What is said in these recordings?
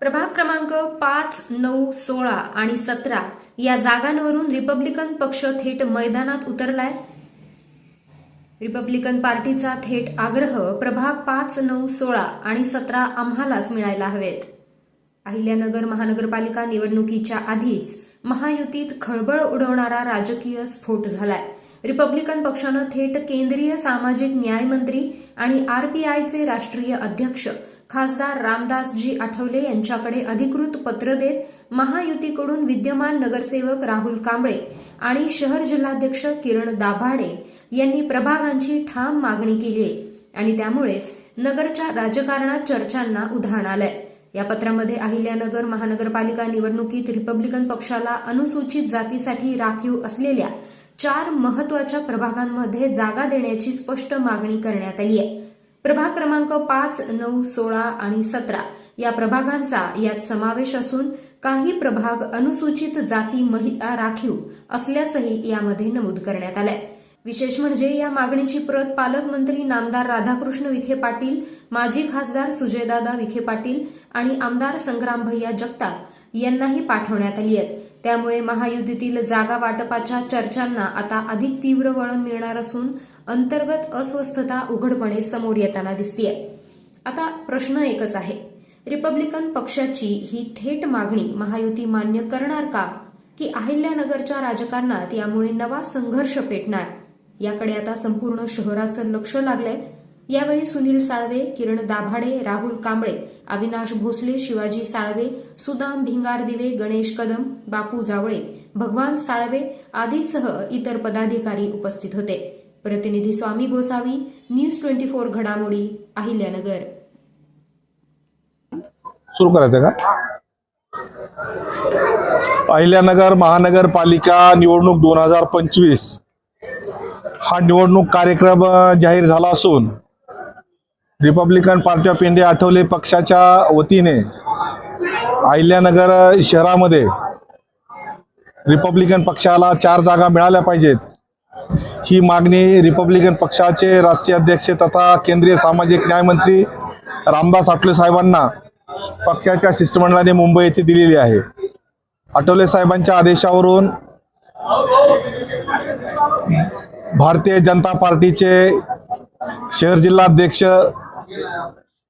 प्रभाग क्रमांक पाच नऊ सोळा आणि सतरा या जागांवरून रिपब्लिकन पक्ष थेट मैदानात उतरलाय. रिपब्लिकन पार्टीचा थेट आग्रह प्रभाग पाच नऊ सोळा आणि सतरा आम्हालाच मिळायला हवेत. अहिल्यानगर महानगरपालिका निवडणुकीच्या आधीच महायुतीत खळबळ उडवणारा राजकीय स्फोट झालाय. रिपब्लिकन पक्षानं थेट केंद्रीय सामाजिक न्याय मंत्री आणि आरपीआयचे राष्ट्रीय अध्यक्ष खासदार रामदासजी आठवले यांच्याकडे अधिकृत पत्र देत महायुतीकडून विद्यमान नगरसेवक राहुल कांबळे आणि शहर जिल्हाध्यक्ष किरण दाभाडे यांनी प्रभागांची ठाम मागणी केली आहे. आणि त्यामुळेच नगरच्या राजकारणात चर्चांना उधाण आलंय. या पत्रामध्ये अहिल्यानगर महानगरपालिका निवडणुकीत रिपब्लिकन पक्षाला अनुसूचित जातीसाठी राखीव असलेल्या चार महत्त्वाच्या प्रभागांमध्ये जागा देण्याची स्पष्ट मागणी करण्यात आली आहे. प्रभाग क्रमांक पाच नऊ सोळा आणि सतरा. या प्रभागांचा यात समावेश असून काही प्रभाग अनुसूचित जाती महिला राखीव असल्याचंही यामध्ये नमूद करण्यात आलंय. विशेष म्हणजे या मागणीची प्रत पालकमंत्री नामदार राधाकृष्ण विखे पाटील माजी खासदार सुजयदादा विखे पाटील आणि आमदार संग्राम भैया जगताप यांनाही पाठवण्यात आली आहे. त्यामुळे महायुतीतील जागा वाटपाच्या चर्चांना आता अधिक तीव्र वळण मिळणार असून अंतर्गत अस्वस्थता उघडपणे समोर येताना दिसतीये. आता प्रश्न एकच आहे. रिपब्लिकन पक्षाची ही थेट मागणी महायुती मान्य करणार का? की अहिल्यानगरच्या राजकारणात यामुळे नवा संघर्ष पेटणार? याकडे आता संपूर्ण शहराचं लक्ष लागलंय. यावेळी सुनील साळवे किरण दाभाडे राहुल कांबळे अविनाश भोसले शिवाजी साळवे सुदाम भिंगार दिवे गणेश कदम बापू जावळे भगवान साळवे आदींसह इतर पदाधिकारी उपस्थित होते. प्रतिनिधी Swami Gosavi news twenty four घडामोडी अहिल्यानगर. सुरू करायचं का? अहिल्यानगर महानगरपालिका निवडणूक दोन हजार पंचवीस. हा निवडणूक कार्यक्रम जाहीर झाला असून Republican Party of India Athawale पक्षाच्या वतीने अहिल्यानगर शहरामध्ये रिपब्लिकन पक्षाला चार जागा मिळाल्या पाहिजेत. ही मागणी रिपब्लिकन पक्षाचे राष्ट्रीय अध्यक्ष तथा केंद्रीय सामाजिक न्यायमंत्री रामदास आठवले साहेबांना पक्षाच्या शिष्टमंडळाने मुंबई येथे दिलेली आहे. आठवले साहेबांच्या आदेशावरून भारतीय जनता पार्टीचे शहर जिल्हाध्यक्ष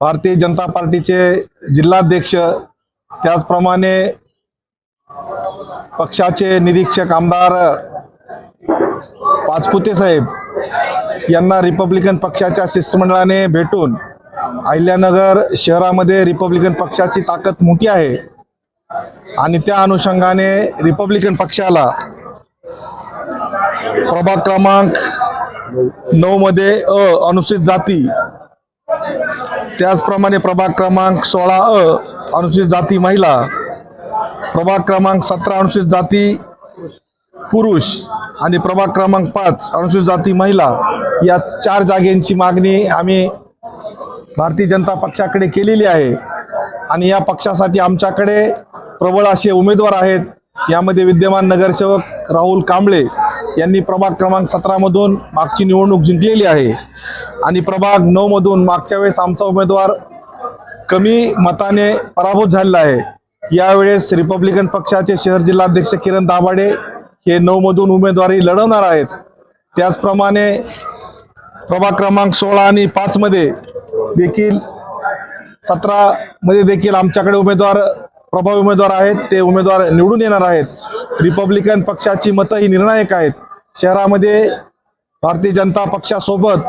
भारतीय जनता पार्टीचे जिल्हाध्यक्ष त्याचप्रमाणे पक्षाचे निरीक्षक आमदार पाचपुते साहेब यांना रिपब्लिकन पक्षाच्या शिष्टमंडळाने भेटून अहिल्यानगर शहरामध्ये रिपब्लिकन पक्षाची ताकद मोठी आहे. आणि त्या अनुषंगाने रिपब्लिकन पक्षाला प्रभाग क्रमांक नऊ मध्ये अ अनुसूचित जाती त्याचप्रमाणे प्रभाग क्रमांक सोळा अ अनुसूचित जाती महिला प्रभाग क्रमांक सतरा अनुसूचित जाती पुरुष आणि प्रभाग क्रमांक पाच अनुसूचित जाती महिला या चार जागेंची मागणी आम्ही भारतीय जनता पक्षाकडे केलेली आहे. आणि या पक्षासाठी आमच्याकडे प्रबळ असे उमेदवार आहेत. यामध्ये विद्यमान नगरसेवक राहुल कांबळे यांनी प्रभाग क्रमांक सतरामधून मागची निवडणूक जिंकलेली आहे. आणि प्रभाग नऊमधून मागच्या वेळेस आमचा उमेदवार कमी मताने पराभूत झालेला आहे. यावेळेस रिपब्लिकन पक्षाचे शहर जिल्हाध्यक्ष किरण दाभाडे हे नऊ मधून उमेदवारी लढवणार आहेत. त्याचप्रमाणे प्रभाग क्रमांक सोळा आणि पाच मध्ये देखील सतरा मध्ये देखील आमच्याकडे उमेदवार प्रभावी उमेदवार आहेत. ते उमेदवार निवडून येणार आहेत. रिपब्लिकन पक्षाची मतं ही निर्णायक आहेत. शहरामध्ये भारतीय जनता पक्षासोबत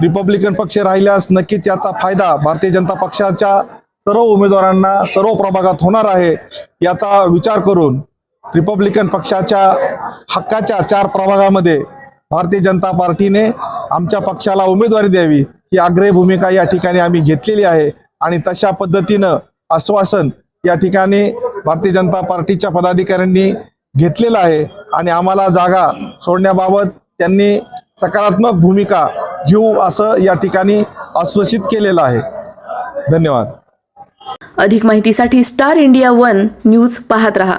रिपब्लिकन पक्ष राहिल्यास नक्कीच याचा फायदा भारतीय जनता पक्षाच्या सर्व उमेदवारांना सर्व प्रभागात होणार आहे याचा विचार करून रिपब्लिकन पक्षाच्या हक्काच्या चार प्रभागामध्ये भारतीय जनता पार्टीने आमच्या पक्षाला उमेदवारी द्यावी ही आग्रही भूमिका या ठिकाणी आम्ही घेतलेली आहे. आणि तशा पद्धतीनं आश्वासन या ठिकाणी भारतीय जनता पार्टीच्या पदाधिकाऱ्यांनी घेतलेलं आहे. आणि आम्हाला जागा सोडण्याबाबत त्यांनी सकारात्मक भूमिका घेऊ असं या ठिकाणी आश्वासित केलेलं आहे. धन्यवाद. अधिक माहितीसाठी स्टार इंडिया वन न्यूज पाहत रहा.